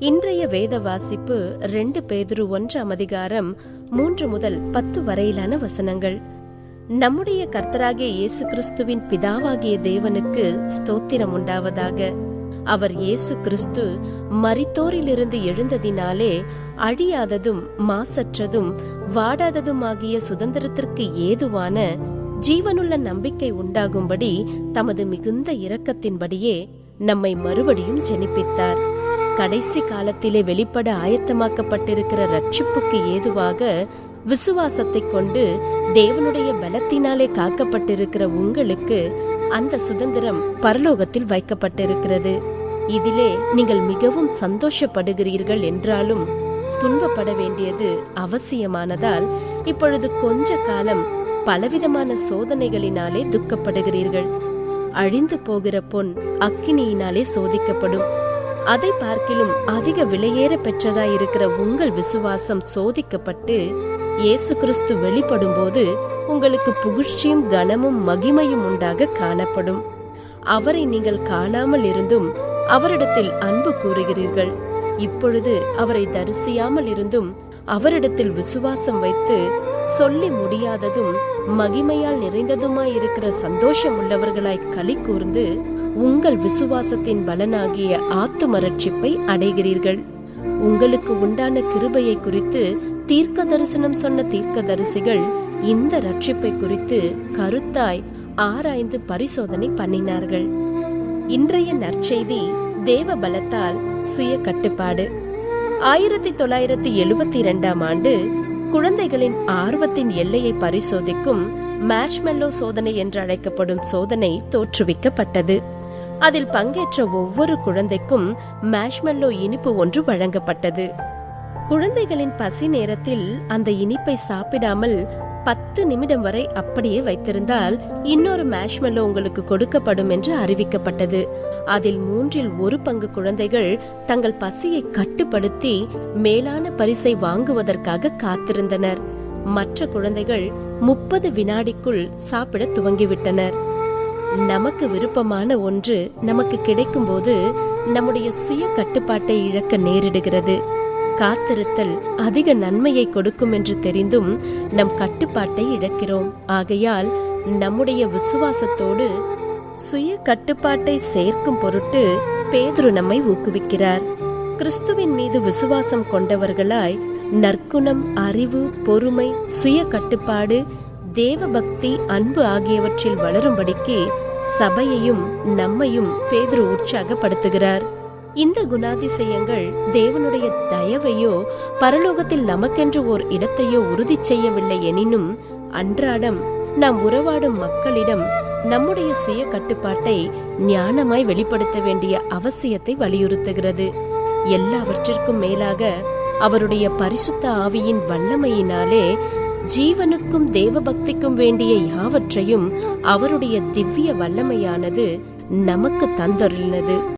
இன்றைய வேத வாசிப்பு ரெண்டு பேதுரு ஒன்றாம் அதிகாரம் மூன்று முதல் பத்து வரையிலான வசனங்கள். நம்முடைய கர்த்தராகிய இயேசு கிறிஸ்துவின் பிதாவாகிய தேவனுக்கு ஸ்தோத்திரம் உண்டாவதாக. அவர் இயேசு கிறிஸ்து மரித்தோரிலிருந்து எழுந்ததினாலே அழியாததும் மாசற்றதும் வாடாததுமாகிய சுதந்திரத்திற்கு ஏதுவான ஜீவனுள்ள நம்பிக்கை உண்டாகும்படி தமது மிகுந்த இரக்கத்தின்படியே நம்மை மறுபடியும் ஜெனிப்பித்தார். கடைசி காலத்திலே வெளிப்பட ஆயத்தமாக்கப்பட்டிருக்கிற ரட்சிப்புக்கு ஏதுவாக விசுவாசத்தை கொண்டு தேவனுடைய பலத்தினாலே காக்கப்பட்டிருக்கிற உங்களுக்கு அந்த சுதந்திரம் பரலோகத்தில் வைக்கப்பட்டிருக்கிறது. இதிலே நீங்கள் மிகவும் சந்தோஷப்படுகிறீர்கள் என்றாலும் துன்பப்பட வேண்டியது அவசியமானதால் இப்பொழுது கொஞ்ச காலம் பலவிதமான சோதனைகளினாலே துக்கப்படுகிறீர்கள். அழிந்து போகிற பொன் அக்கினியினாலே சோதிக்கப்படும். அதை பார்க்கிலும் அதிக விலையேற பெற்றதாய் இருக்கிற உங்கள் விசுவாசம் சோதிக்கப்பட்டு இயேசு கிறிஸ்து வெளிப்படும்போது உங்களுக்கு புகழ்ச்சியும் கனமும் மகிமையும் உண்டாக காணப்படும். அவரை நீங்கள் காணாமல் இருந்தும் அவரிடத்தில் அன்பு கூறுகிறீர்கள். இப்பொழுது அவரை தரிசியாமல் இருந்தும் அவரிடத்தில் விசுவாசம் வைத்து சொல்லி முடியாததும் மகிமையால் நிறைந்ததுமாயிருக்கிற சந்தோஷம் உள்ளவர்களாய் களி கூர்ந்து உங்கள் விசுவாசத்தின் பலனாகிய ஆத்தும ரட்சிப்பை அடைகிறீர்கள். உங்களுக்கு உண்டான கிருபையை குறித்து தீர்க்க தரிசனம் சொன்ன தீர்க்கதரிசிகள் இந்த ரட்சிப்பை குறித்து கருத்தாய் ஆராய்ந்து பரிசோதனை பண்ணினார்கள். இன்றைய நற்செய்தி தேவ பலத்தால் சுய கட்டுப்பாடு. ஆயிரத்தி தொள்ளாயிரத்தி எழுபத்தி இரண்டாம் ஆண்டு குழந்தைகளின் ஆர்வத்தின் எல்லையை பரிசோதிக்கும் மேஷ்மெல்லோ சோதனை என்று அழைக்கப்படும் சோதனை தோற்றுவிக்கப்பட்டது. அதில் பங்கேற்ற ஒவ்வொரு குழந்தைக்கும் மேஷ்மெல்லோ இனிப்பு ஒன்று வழங்கப்பட்டது. குழந்தைகளின் பசி நேரத்தில் அந்த இனிப்பை சாப்பிடாமல் பத்து நிமிடம் வரை அப்படியே வைத்திருந்தால் இன்னொரு மேஷ்மெல்லோ உங்களுக்கு கொடுக்கப்படும் என்று அறிவிக்கப்பட்டது. அதில் மூன்றில் ஒரு பங்கு குழந்தைகள் தங்கள் பசியை கட்டுப்படுத்தி மேலான பரிசை வாங்குவதற்காக காத்திருந்தனர். மற்ற குழந்தைகள் முப்பது வினாடிக்குள் சாப்பிட துவங்கிவிட்டனர். நமக்கு விருப்பமான ஒன்று நமக்கு கிடைக்கும்போது நம்முடைய சுய கட்டுப்பாட்டை இழக்க நேரிடுகிறது. காத்திருத்தல் அதிக நன்மையை கொடுக்கும் என்று தெரிந்தும் நம் கட்டுப்பாட்டை இழக்கிறோம். ஆகையால் நம்முடைய விசுவாசத்தோடு சுய கட்டுப்பாட்டை சேர்க்கும் பொருட்டு பேதுரு நம்மை ஊக்குவிக்கிறார். கிறிஸ்துவின் மீது விசுவாசம் கொண்டவர்களாய் நற்குணம் அறிவு பொறுமை சுய கட்டுப்பாடு தேவபக்தி அன்பு ஆகியவற்றில் வளரும்படிக்கு சபையையும் நம்மையும் பேதுரு உற்சாகப்படுத்துகிறார். இந்த குணாதிசயங்கள் தேவனுடைய தயவையோ பரலோகத்தில் நமக்கென்று ஓர் இடத்தையோ உறுதி செய்யவில்லை எனினும் அன்றாடம் நாம் உறவாடும் மக்களிடம் நம்முடைய சுய கட்டுப்பாட்டை ஞானமாய் வெளிப்படுத்த வேண்டிய அவசியத்தை வலியுறுத்துகிறது. எல்லாவற்றிற்கும் மேலாக அவருடைய பரிசுத்த ஆவியின் வல்லமையினாலே ஜீவனுக்கும் தேவபக்திக்கும் வேண்டிய யாவற்றையும் அவருடைய திவ்ய வல்லமையானது நமக்கு தந்தருளினது.